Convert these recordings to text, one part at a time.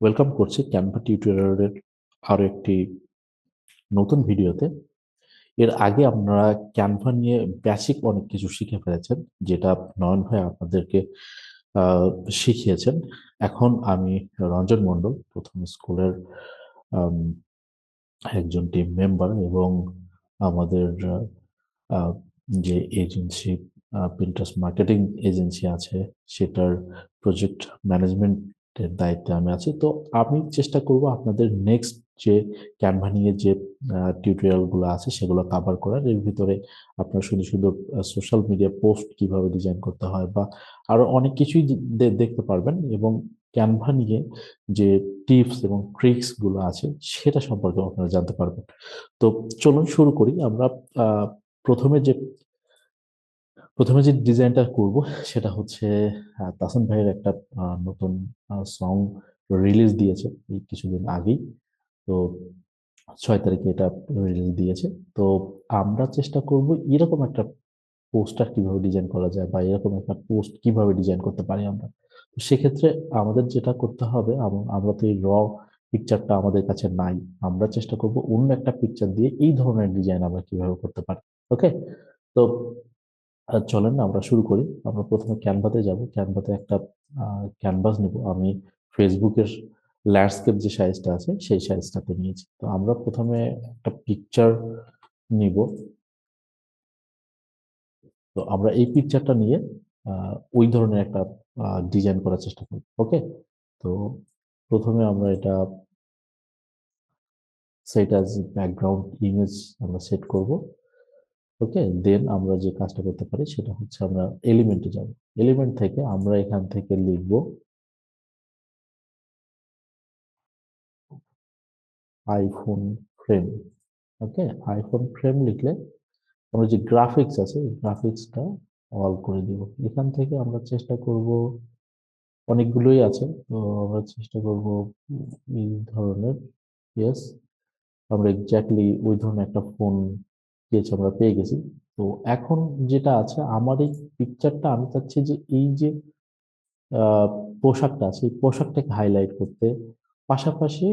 Welcome করছি Canva টিউটোরিয়ালের আরও একটি নতুন ভিডিওতে এর আগে আপনারা ক্যানভা নিয়ে বেসিক অনেক কিছু শিখে ফেলেছেন, যেটা নয়ন ভাই আপনাদেরকে শিখিয়েছেন। এখন আমি রঞ্জন মণ্ডল, প্রথম স্কুলের একজন টিম মেম্বার এবং আমাদের যে এজেন্সি প্রিন্টার্স মার্কেটিং এজেন্সি আছে, সেটার প্রজেক্ট ম্যানেজমেন্টের দায়িত্বে আমি আছি। তো আমি চেষ্টা করব আপনাদের নেক্সট যে ক্যানভা নিয়ে যে টিউটোরিয়ালগুলো আছে সেগুলো কাভার করার। এর ভিতরে আপনার শুধু শুধু সোশ্যাল মিডিয়া পোস্ট কীভাবে ডিজাইন করতে হয় বা আরও অনেক কিছুই দেখতে পারবেন এবং ক্যানভা নিয়ে যে টিপস এবং ট্রিক্সগুলো আছে সেটা সম্পর্কে আপনারা জানতে পারবেন। তো চলুন শুরু করি। আমরা প্রথমে যে প্রথমে যে ডিজাইনটা করব, সেটা হচ্ছে তাসান ভাইয়ের একটা নতুন সং রিলিজ দিয়েছে এই কিছুদিন আগেই। তো ছয় তারিখে এটা রিলিজ দিয়েছে। তো আমরা চেষ্টা করব এরকম একটা পোস্টার কীভাবে ডিজাইন করা যায় বা এরকম একটা পোস্ট কীভাবে ডিজাইন করতে পারি আমরা। তো সেক্ষেত্রে আমাদের যেটা করতে হবে, আম- আমরা তো এই র পিকচারটা আমাদের কাছে নাই। আমরা চেষ্টা করব অন্য একটা পিকচার দিয়ে এই ধরনের ডিজাইন আমরা কীভাবে করতে পারি ওকে তো চলেন আমরা শুরু করি। আমরা প্রথমে ক্যানভাতে যাব। ক্যানভাতে একটা ক্যানভাস নিব। আমি ফেসবুকের ল্যান্ডস্কেপ যে সাইজটা আছে, সেই সাইজটাতে নিয়েছি। তো আমরা প্রথমে একটা পিকচার নিব। তো আমরা এই পিকচারটা নিয়ে ওই ধরনের একটা ডিজাইন করার চেষ্টা করব। ওকে তো প্রথমে আমরা এটা সেট অ্যাজ ব্যাকগ্রাউন্ড ইমেজ আমরা সেট করব। ওকে দেন আমরা যে কাজটা করতে পারি সেটা হচ্ছে আমরা এলিমেন্টে যাব। এলিমেন্ট থেকে আমরা এখান থেকে লিখব iPhone frame okay? IPhone frame লিখলে আমরা যে গ্রাফিক্স আছে গ্রাফিক্সটা অল করে দিব। এখান থেকে আমরা চেষ্টা করব, অনেকগুলোই আছে, তো আমরা চেষ্টা করব এই ধরনের ইয়েস আমরা এক্স্যাক্টলি ওই ধরনের একটা ফোন পেয়েছি, আমরা পেয়ে গেছি। তো এখন যেটা আছে, আমার এই পিকচারটা আমি চাচ্ছি যে এই যে পোশাকটা আছে, এই পোশাকটাকে হাইলাইট করতে। পাশাপাশি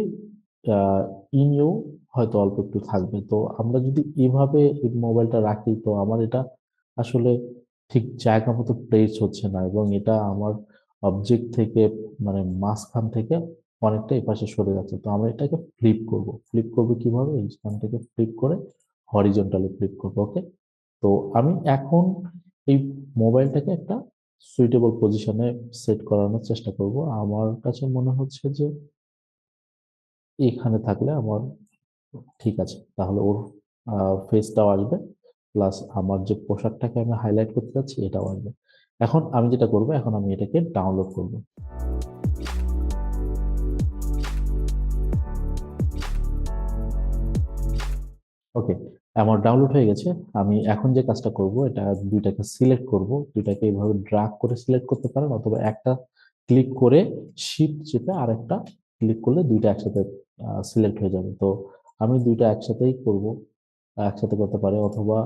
ইনিও হয়তো অল্প একটু থাকবে। তো আমরা যদি এভাবে এই মোবাইলটা রাখি, তো আমার এটা আসলে ঠিক জায়গা মতো প্লেস হচ্ছে না এবং এটা আমার অবজেক্ট থেকে মানে মাঝখান থেকে অনেকটা এপাশে সরে যাচ্ছে। তো আমরা এটাকে ফ্লিপ করব। ফ্লিপ করব কীভাবে? এইখান থেকে ফ্লিপ করে হরিজন্টালি ফ্লিপ করব ওকে তো আমি এখন এই মোবাইলটাকে একটা সুইটেবল পজিশনে সেট করানোর চেষ্টা করব। আমার কাছে মনে হচ্ছে যে এখানে থাকলে আমার ঠিক আছে। তাহলে ওর ফেসটাও আসবে প্লাস আমার যে পোশাকটাকে আমি হাইলাইট করতে চাচ্ছি এটাও আসবে। এখন আমি যেটা করব, এখন আমি এটাকে ডাউনলোড করব। ওকে আমার ডাউনলোড হয়ে গেছে। আমি এখন যে কাজটা করব, এটা দুইটাকে সিলেক্ট করব। দুইটাকে এইভাবে ড্রাগ করে সিলেক্ট করতে পারেন অথবা একটা ক্লিক করে শিফট চেপে আর একটা ক্লিক করলে দুইটা একসাথে সিলেক্ট হয়ে যাবে। তো আমি দুইটা একসাথেই করব, একসাথে করতে পারে অথবা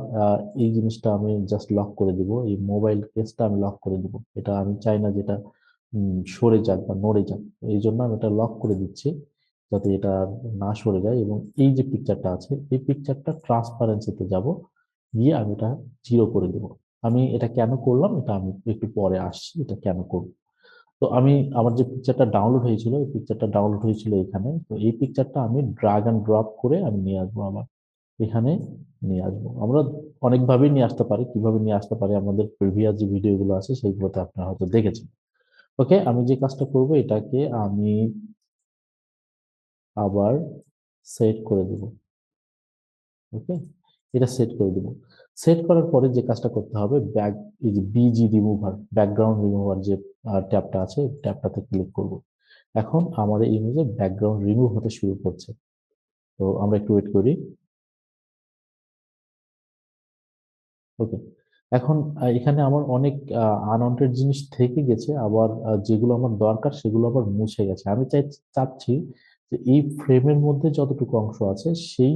এই জিনিসটা আমি জাস্ট লক করে দিব, এই মোবাইল কেসটা আমি লক করে দিব। এটা আমি চাই না যেটা সরে যাক বা নড়ে যাক। এই জন্য আমি এটা লক করে দিচ্ছি। যাতে এটা না সরে যায় এবং এই যে পিকচারটা আছে, এই পিকচারটা ট্রান্সপারেন্সিতে যাব, গিয়ে আমি এটা জিরো করে দেব। আমি এটা কেন করলাম, এটা আমি একটু পরে আসছি, এটা কেন করব? তো আমি, আমার যে পিকচারটা ডাউনলোড হয়েছিল, এই পিকচারটা ডাউনলোড হয়েছিল এখানে। তো এই পিকচারটা আমি ড্রাগ অ্যান্ড ড্রপ করে আমি নিয়ে আসব আবার। এখানে নিয়ে আসব। আমরা অনেকভাবেই নিয়ে আসতে পারি। কীভাবে নিয়ে আসতে পারি? আমাদের প্রিভিয়াস যে ভিডিওগুলো আছে, সেইগুলোতে আপনারা হয়তো দেখেছেন। ওকে আমি যে কাজটা করব, এটাকে আমি আবার সেট করে দেব। ওকে এটা সেট করে দেব। সেট করার পরে যে কাজটা করতে হবে ব্যাক এই যে বিজি রিমুভার ব্যাকগ্রাউন্ড রিমুভার যে ট্যাবটা আছে ট্যাবটাতে ক্লিক করব। এখন আমার এই ইমেজের ব্যাকগ্রাউন্ড রিমুভ হতে শুরু করছে। তো আমরা একটু ওয়েট করি। ওকে এখন এখানে আমার অনেক আনওয়ান্টেড জিনিস থেকে গেছে, আবার যেগুলো আমার দরকার সেগুলো আবার মুছে গেছে। আমি চাই, চাচ্ছি যে এই ফ্রেমের মধ্যে যতটুকু অংশ আছে, সেই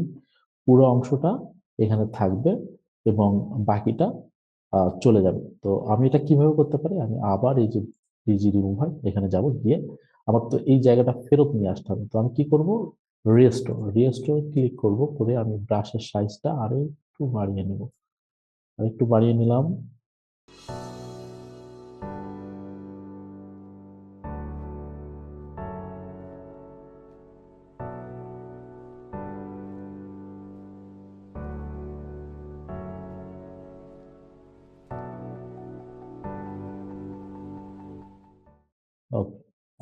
পুরো অংশটা এখানে থাকবে এবং বাকিটা চলে যাবে। তো আমি এটা কীভাবে করতে পারি? আমি আবার এই যে পিজি রিমুভার এখানে যাব গিয়ে আমার তো এই জায়গাটা ফেরত নিয়ে আসতে হবে। তো আমি কি করব? রিস্টোর রিস্টোর ক্লিক করব, করে আমি ব্রাশের সাইজটা আরও একটু বাড়িয়ে নেব। আর একটু বাড়িয়ে নিলাম।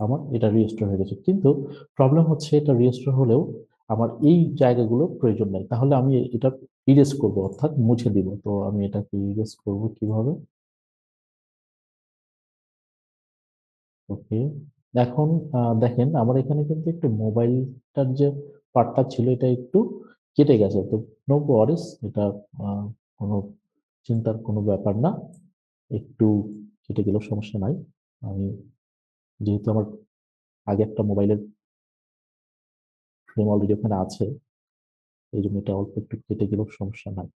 আমার এটা রিস্টোর হয়ে গেছে। কিন্তু প্রবলেম হচ্ছে এটা রিস্টোর হলেও আমার এই জায়গাগুলো প্রয়োজন নাই। তাহলে আমি এটা ইরেজ করব, অর্থাৎ মুছে দিব। তো আমি এটাকে ইরেজ করব কীভাবে? ওকে এখন দেখেন, আমার এখানে কিন্তু একটু মোবাইলটার যে পার্টটা ছিল, এটা একটু কেটে গেছে। তো নো ওয়ারিস এটা কোনো চিন্তার কোনো ব্যাপার না। একটু কেটে গেলেও সমস্যা নাই। আমি যেহেতু আমার আগে একটা মোবাইলের ফ্রেম অলরেডি ওখানে আছে, এই জন্য এটা অল্প একটু কেটে গেলেও সমস্যা নাই।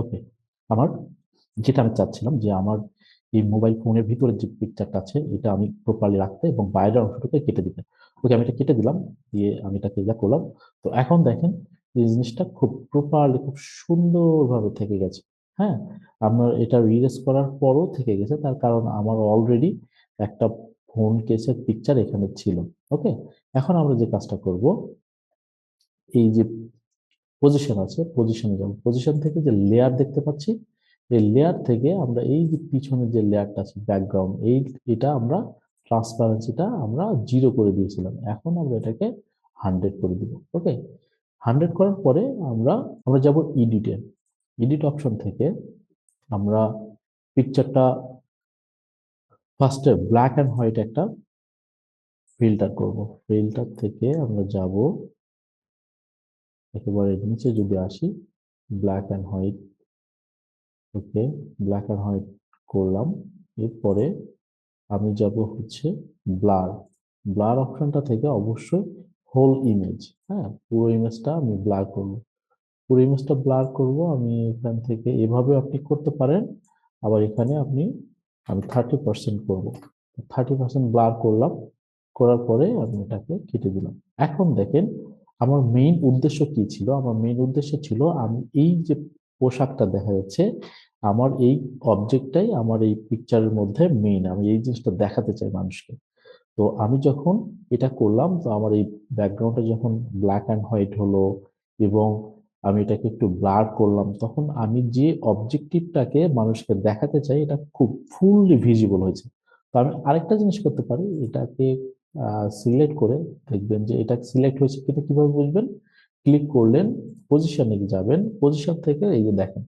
ওকে আমার যেটা আমি চাচ্ছিলাম যে আমার এই মোবাইল ফোনের ভিতরে যে পিকচারটা আছে, এটা আমি প্রপারলি রাখতে এবং বাইরের অংশটাকে কেটে দিতে। ওকে আমি এটা কেটে দিলাম, দিয়ে আমি এটাকে ইয়া করলাম, তো এখন দেখেন এই জিনিসটা খুব প্রপারলি খুব সুন্দরভাবে থেকে গেছে। হ্যাঁ আমার এটা রিরেজ করার পরও থেকে গেছে, তার কারণ আমার অলরেডি একটা ফোন কেসের পিকচার এখানে ছিল, ওকে? এখন আমরা যে কাজটা করব, এই যে পজিশন আছে পজিশনে পজিশন থেকে যে লেয়ার দেখতে পাচ্ছি, এই লেয়ার থেকে আমরা এই যে পিছনের যে লেয়ারটা আছে ব্যাকগ্রাউন্ড এই, এটা আমরা ট্রান্সপারেন্সিটা আমরা জিরো করে দিয়েছিলাম। এখন আমরা এটাকে হান্ড্রেড করে দিব ওকে হান্ড্রেড করার পরে আমরা আমরা যাব ইডিটে এডিট অপশন থেকে আমরা পিকচারটা ফার্স্টে ব্ল্যাক অ্যান্ড হোয়াইট একটা ফিল্টার করব। ফিল্টার থেকে আমরা যাব, একেবারে নিচে যদি আসি black and white okay black and white করলাম, এরপরে আমি যাব হচ্ছে ব্লার ব্লার অপশনটা থেকে অবশ্যই হোল ইমেজ হ্যাঁ? পুরো ইমেজটা আমি ব্লার করব। পুরো ইমেজটা ব্লার করব, আমি এখান থেকে এভাবে আপনি করতে পারেন, আবার এখানে আপনি, আমি থার্টি পার্সেন্ট করব। থার্টি পার্সেন্ট ব্লার করলাম, করার পরে আমি এটাকে কেটে দিলাম। এখন দেখেন, আমার মেইন উদ্দেশ্য কি ছিল? আমার মেইন উদ্দেশ্য ছিল, আমি এই যে পোশাকটা দেখা যাচ্ছে আমার এই অবজেক্টটাই আমার এই পিকচারের মধ্যে মেইন আমি এই জিনিসটা দেখাতে চাই মানুষকে। তো আমি যখন এটা করলাম, তো আমার এই ব্যাকগ্রাউন্ডটা যখন ব্ল্যাক অ্যান্ড হোয়াইট হলো এবং আমি এটাকে একটু ব্লার করলাম, তখন আমি যে অবজেক্টিভটাকে মানুষকে দেখাতে চাই, এটা খুব ফুললি ভিজিবল হয়েছে। তো আমি আরেকটা জিনিস করতে পারি, এটাকে সিলেক্ট করে দেখবেন যে এটা সিলেক্ট হয়েছে কিন্তু কীভাবে বুঝবেন? ক্লিক করলেন পজিশনে যাবেন পজিশন থেকে এই যে দেখেন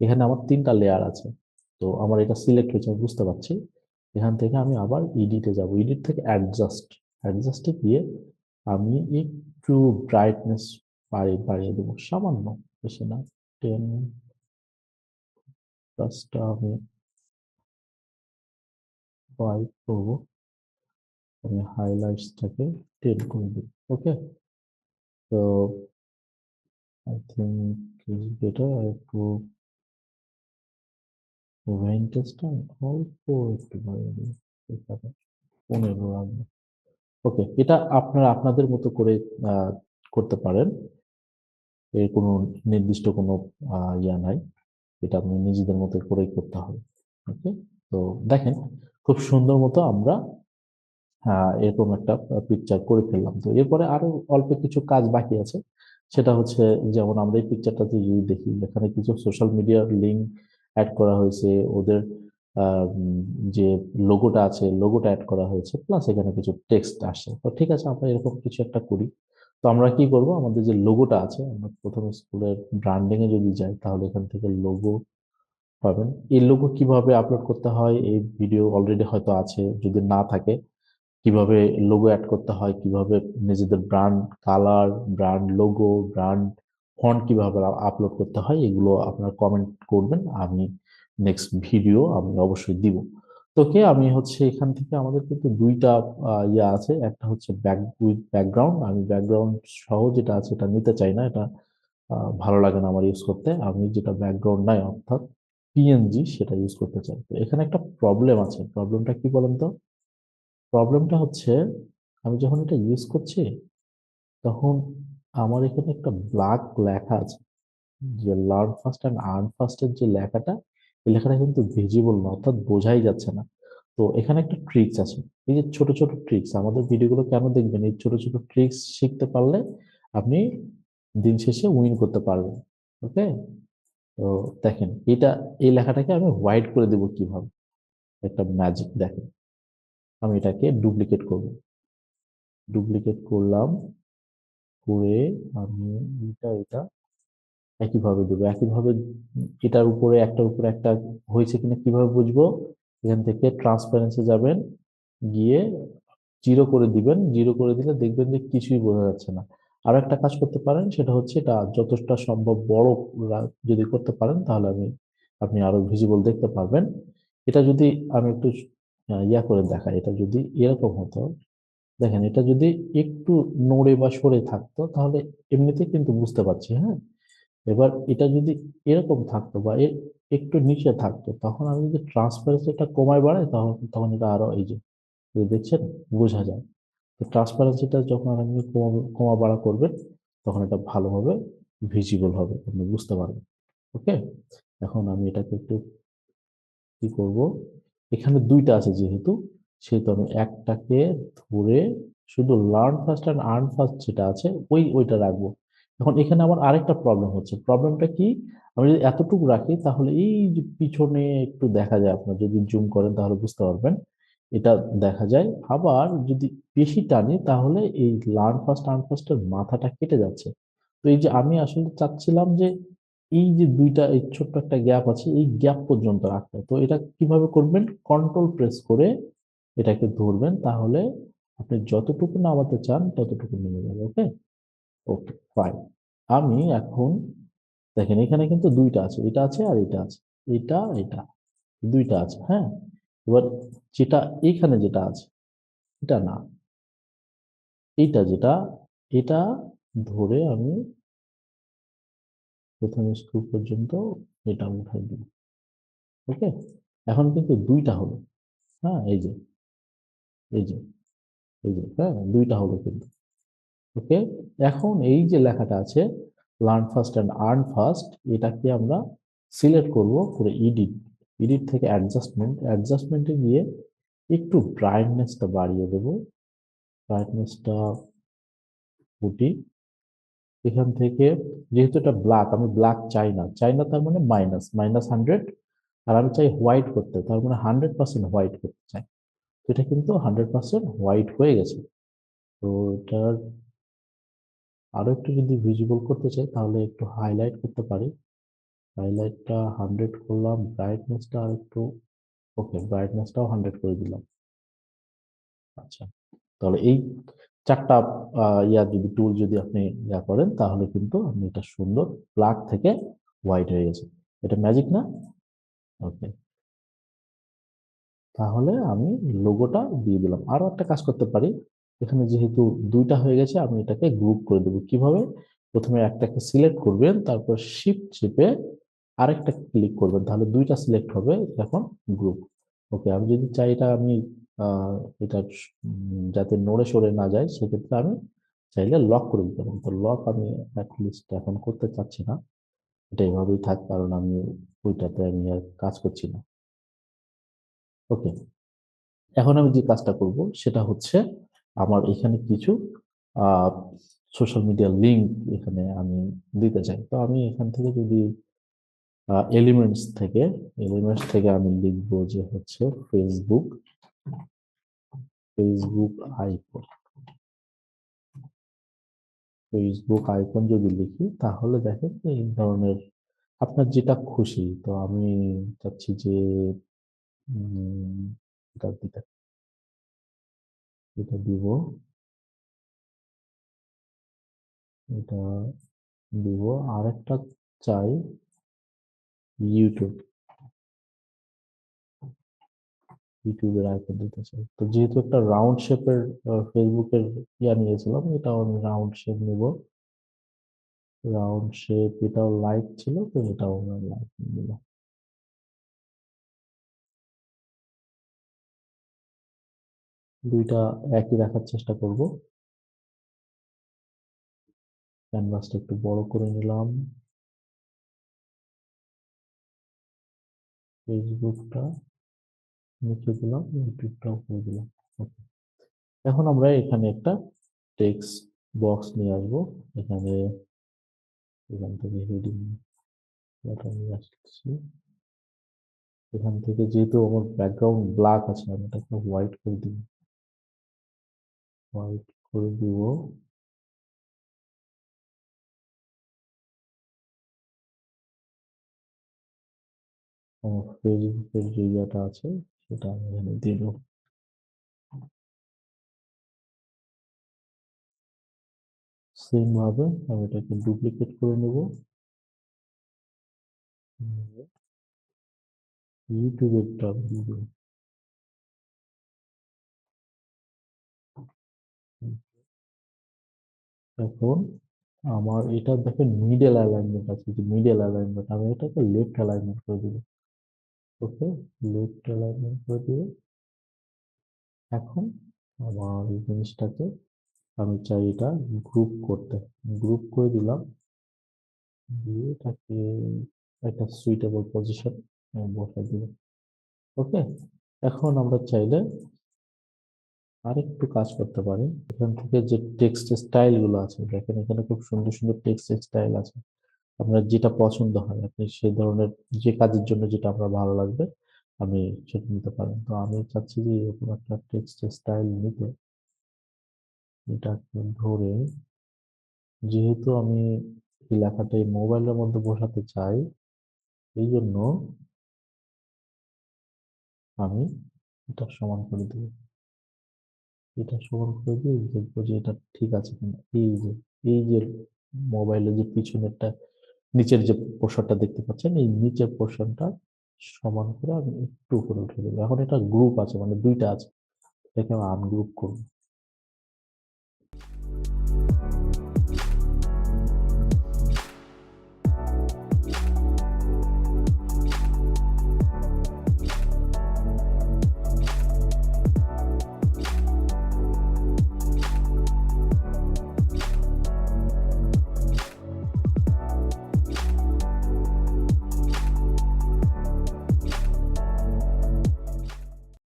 এখানে আমার তিনটা লেয়ার আছে। তো আমার এটা সিলেক্ট হয়েছে, আমি বুঝতে পারছি। এখান থেকে আমি আবার ইডিটে যাব। ইডিট থেকে অ্যাডজাস্ট অ্যাডজাস্টে গিয়ে আমি একটু ব্রাইটনেস বাড়িয়ে বাড়িয়ে দেবো। সামান্য, বেশি না। টেন প্লাসটা আমি ফাইভ করব। আমি হাইলাইটসটাকে টেন করে দিই ওকে তো আই থিঙ্ক ইজ বেটার একটু ভেন্টেজটা অল্প একটু বাড়িয়ে পনেরো রাখব ওকে এটা আপনারা আপনাদের মতো করে করতে পারেন। এর কোনো নির্দিষ্ট কোনো ইয়া নাই। এটা আপনি নিজেদের মতো করেই করতে হবে। ওকে তো দেখেন, খুব সুন্দর মতো আমরা এরকম একটা পিকচার করে ফেললাম। তো এরপরে আরও অল্প কিছু কাজ বাকি আছে। সেটা হচ্ছে, যেমন আমরা এই পিকচারটাতে যদি দেখি, এখানে কিছু সোশ্যাল মিডিয়ার লিঙ্ক অ্যাড করা হয়েছে, ওদের যে লোগোটা আছে লোগোটা অ্যাড করা হয়েছে প্লাস এখানে কিছু টেক্সট আসছে। তো ঠিক আছে, আমরা এরকম কিছু একটা করি। তো আমরা কি করব? আমাদের যে লোগোটা আছে, আমরা প্রথমে স্কুলের ব্র্যান্ডিং এ যদি যাই, তাহলে এখান থেকে লোগো পাবেন। এই লোগো কীভাবে আপলোড করতে হয়? এই ভিডিও অলরেডি হয়তো আছে, যদি না থাকে, কীভাবে লোগো অ্যাড করতে হয়? কীভাবে নিজেদের brand colour brand logo brand font কীভাবে আপলোড করতে হয়, এগুলো আপনারা কমেন্ট করবেন, আমি নেক্সট ভিডিও আমি অবশ্যই দিব। তো তোকে আমি হচ্ছে এখান থেকে আমাদের কিন্তু দুইটা ইয়ে আছে, একটা হচ্ছে ব্যাক উইথ ব্যাকগ্রাউন্ড আমি ব্যাকগ্রাউন্ড সহ যেটা আছে এটা নিতে চাই না, এটা ভালো লাগে না আমার ইউজ করতে, আমি যেটা ব্যাকগ্রাউন্ড নাই অর্থাৎ পিএনজি সেটা ইউজ করতে চাই। তো এখানে একটা প্রবলেম আছে প্রবলেমটা কি বলেন তো? প্রবলেমটা হচ্ছে আমি যখন এটা ইউজ করছি, তখন আমার এখানে একটা ব্ল্যাক লেখা আছে, যে লার্ন ফার্স্ট অ্যান্ড আর্ন ফার্স্টের যে লেখাটা, এই লেখাটা কিন্তু ভিজিবল না, অর্থাৎ বোঝাই যাচ্ছে না। তো এখানে একটা ট্রিক্স আছে, এই যে ছোট ছোট ট্রিক্স আমাদের ভিডিওগুলো কেন দেখবেন? এই ছোট ছোট ট্রিক্স শিখতে পারলে আপনি দিন শেষে উইন করতে পারবেন ওকে তো দেখেন, এটা, এই লেখাটাকে আমি হোয়াইট করে দেব কীভাবে? একটা ম্যাজিক দেখেন, আমি এটাকে ডুপ্লিকেট করব। ডুপ্লিকেট করলাম করে আমি এটা এটা একইভাবে দেবো। একইভাবে এটার উপরে, একটার উপরে একটা হয়েছে কিনা কীভাবে বুঝব? এখান থেকে ট্রান্সপারেন্সি যাবেন, গিয়ে জিরো করে দিবেন। জিরো করে দিলে দেখবেন যে কিছুই বোঝা যাচ্ছে না। আরও একটা কাজ করতে পারেন, সেটা হচ্ছে এটা যতটা সম্ভব বড় যদি করতে পারেন, তাহলে আমি, আপনি আরও ভিজিবল দেখতে পারবেন। এটা যদি আমি একটু ইয়া করে দেখাই, এটা যদি এরকম হতো দেখেন, এটা যদি একটু নড়ে বা সরে থাকতো, তাহলে এমনিতে কিন্তু বুঝতে পারছি হ্যাঁ? এবার এটা যদি এরকম থাকতো বা একটু নিচে থাকতো, তখন আমি যদি ট্রান্সপারেন্সিটা কমায় বাড়াই, তখন তখন এটা আরও এই যে দেখছেন, বোঝা যায়। তো ট্রান্সপারেন্সিটা যখন আপনি কমা বাড়া করবেন তখন এটা ভালোভাবে ভিজিবল হবে, আপনি বুঝতে পারবেন, ওকে? এখন আমি এটাকে একটু কি করব? এখানে দুইটা আছে যেহেতু সেহেতু আমি একটাকে ধরে শুধু learn first and earn first যেটা আছে, ওই, ওইটা রাখব। এখন এখানে আমার আরেকটা প্রবলেম হচ্ছে। প্রবলেমটা কি? আমি যদি এতটুকু রাখি, তাহলে এই যে পিছনে একটু দেখা যায় আপনার, যদি জুম করেন তাহলে বুঝতে পারবেন। এটা দেখা যায়। আবার যদি বেশি টানি, তাহলে এই লার্ন ফার্স্ট আর্ন ফার্স্টের মাথাটা কেটে যাচ্ছে। তো এই যে আমি আসলে চাচ্ছিলাম যে এই যে দুইটা, এই ছোট্ট একটা গ্যাপ আছে, এই গ্যাপ পর্যন্ত রাখতে। তো এটা কীভাবে করবেন? কন্ট্রোল প্রেস করে এটাকে ধরবেন, তাহলে আপনি যতটুকু নামাতে চান ততটুকু নেমে যাবে, ওকে? ওকে ফাইন আমি এখন, দেখেন এখানে কিন্তু দুইটা আছে, এটা আছে আর এটা আছে, এটা এটা, দুইটা আছে হ্যাঁ? এবার যেটা, এখানে যেটা আছে, এটা না। এটা যেটা, এটা ধরে আমি প্রথমে স্ক্রু পর্যন্ত এটা উঠাই দিই ওকে? এখন কিন্তু দুইটা হলো হ্যাঁ এই যে এই যে এই যে হ্যাঁ দুইটা হলো কিন্তু। ওকে? এখন এই যে লেখাটা আছে learn first and earn first এটাকে আমরা সিলেক্ট করব করে এডিট এডিট থেকে অ্যাডজাস্টমেন্ট অ্যাডজাস্টমেন্টে গিয়ে একটু ব্রাইটনেসটা বাড়িয়ে দেব। ব্রাইটনেসটা ফুটি। এখান থেকে যেহেতু এটা ব্ল্যাক আমি ব্ল্যাক চাই না। চাই না তার মানে মাইনাস মাইনাস হান্ড্রেড আর আমি চাই হোয়াইট করতে, তার মানে হান্ড্রেড পার্সেন্ট হোয়াইট করতে চাই। এটা কিন্তু হান্ড্রেড পার্সেন্ট হোয়াইট হয়ে গেছে। তো এটার আরও একটু যদি ভিজিবল করতে চাই, তাহলে একটু হাইলাইট করতে পারি। হাইলাইটটা হান্ড্রেড করলাম ব্রাইটনেসটা আর একটু ওকে ব্রাইটনেসটাও হান্ড্রেড করে দিলাম। আচ্ছা তাহলে এই চারটা ইয়া যদি টুল যদি আপনি ইয়া করেন, তাহলে কিন্তু আপনি এটা সুন্দর ব্ল্যাক থেকে হোয়াইট হয়ে গেছে। এটা ম্যাজিক না? ওকে তাহলে আমি লোগোটা দিয়ে দিলাম। আরও একটা কাজ করতে পারি। এখানে যেহেতু দুইটা হয়ে গেছে, আমি এটাকে গ্রুপ করে দেবো। কীভাবে? প্রথমে একটাকে সিলেক্ট করবেন, তারপর শিফট চেপে আরেকটা ক্লিক করবেন। তাহলে দুইটা সিলেক্ট হবে এখন গ্রুপ ওকে আমি যদি চাই এটা আমি এটা যাতে নড়ে সরে না যায়, সেক্ষেত্রে আমি চাইলে লক করে দিতে পারি। তো লক আমি অ্যাটলিস্ট এখন করতে চাচ্ছি না। এটা এভাবেই থাক, কারণ আমি ওইটাতে আমি আর কাজ করছি না। ওকে। এখন আমি যে কাজটা করব সেটা হচ্ছে আমার এখানে কিছু সোশ্যাল মিডিয়া লিঙ্ক এখানে আমি দিতে চাই। তো আমি এখান থেকে যদি এলিমেন্টস থেকে এলিমেন্টস থেকে আমি লিখব যে হচ্ছে Facebook Facebook icon Facebook icon যদি লিখি তাহলে দেখেন এই ধরনের আপনার যেটা খুশি, তো আমি চাচ্ছি যে উম, এটা দিতে এটা দিব। এটা দিব। আরেকটা চাই ইউটিউব ইউটিউবের আইকন দিতে চাই। তো যেহেতু একটা রাউন্ড শেপের ফেসবুকের ইয়া নিয়েছিলাম এটাও আমি রাউন্ড শেপ নেব। রাউন্ড শেপ এটাও লাইক ছিল তো এটাও আমরা লাইক নিলাম। দুইটা একই রাখার চেষ্টা করব। ক্যানভাসটা একটু বড় করে নিলাম। ফেসবুকটা নিচে দিলাম ইউটিউবটা উপরে দিলাম। এখন আমরা এখানে একটা টেক্সট বক্স নিয়ে আসব। এখানে এখান থেকে হেডিং নিয়ে আসছি। এখান থেকে যেহেতু আমার ব্যাকগ্রাউন্ড ব্ল্যাক আছে, আমি এটাকে হোয়াইট করে দিব হোয়াইট করে দিব। আমার ফেসবুকের যে ইয়েটা আছে, সেটা আমি এখানে দেবো। সেম ভাবে আমি এটাকে ডুপ্লিকেট করে নেব। ইউটিউবেরটা দেবো। এখন আমার এটা দেখেন মিডল অ্যালাইনমেন্ট আছে, যে মিডল অ্যালাইনমেন্ট আমি এটাকে লেফট অ্যালাইনমেন্ট করে দিব। ওকে লেফট অ্যালাইনমেন্ট করে দিয়ে এখন আমার এই জিনিসটাকে আমি চাই এটা গ্রুপ করতে। গ্রুপ করে দিলাম, দিয়ে এটাকে একটা সুইটেবল পজিশন বসাই দিব। ওকে, এখন আমরা চাইলে আরেকটু কাজ করতে পারি। এখান থেকে যে টেক্সট স্টাইলগুলো আছে, দেখেন এখানে খুব সুন্দর সুন্দর টেক্সট স্টাইল আছে। আপনার যেটা পছন্দ হয়, আপনি সেই ধরনের যে কাজের জন্য যেটা আপনার ভালো লাগবে আমি সেটা নিতে পারেন। তো আমি চাচ্ছি যে এরকম একটা টেক্সট স্টাইল নিতে। এটাকে ধরে, যেহেতু আমি এই লেখাটা এই মোবাইলের মধ্যে বসাতে চাই, এই জন্য আমি এটা সমান করে দিব। এটা সমান করে দিয়ে দেখব যে এটা ঠিক আছে কিনা? এই যে এই যে মোবাইলের যে পিছনেরটা, নিচের যে পোর্শনটা দেখতে পাচ্ছেন, এই নিচের পোর্শনটা সমান করে আমি একটু উপরে উঠে দেবো। এখন এটা গ্রুপ আছে মানে দুইটা আছে। এটাকে আমি আনগ্রুপ করব।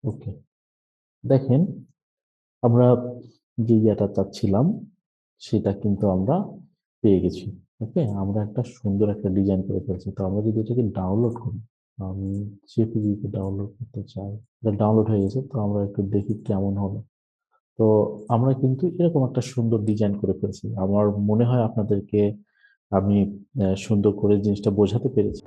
ওকে। দেখেন, আমরা যে ইয়েটা চাচ্ছিলাম, সেটা কিন্তু আমরা পেয়ে গেছি, ওকে? আমরা একটা সুন্দর একটা ডিজাইন করে ফেলছি। তো আমরা যদি এটাকে ডাউনলোড করি, আমি জেপিজিতে ডাউনলোড করতে চাই, এটা ডাউনলোড হয়ে গেছে, তো আমরা একটু দেখি কেমন হলো। তো আমরা কিন্তু এরকম একটা সুন্দর ডিজাইন করে ফেলছি। আমার মনে হয় আপনাদেরকে আমি সুন্দর করে জিনিসটা বোঝাতে পেরেছি।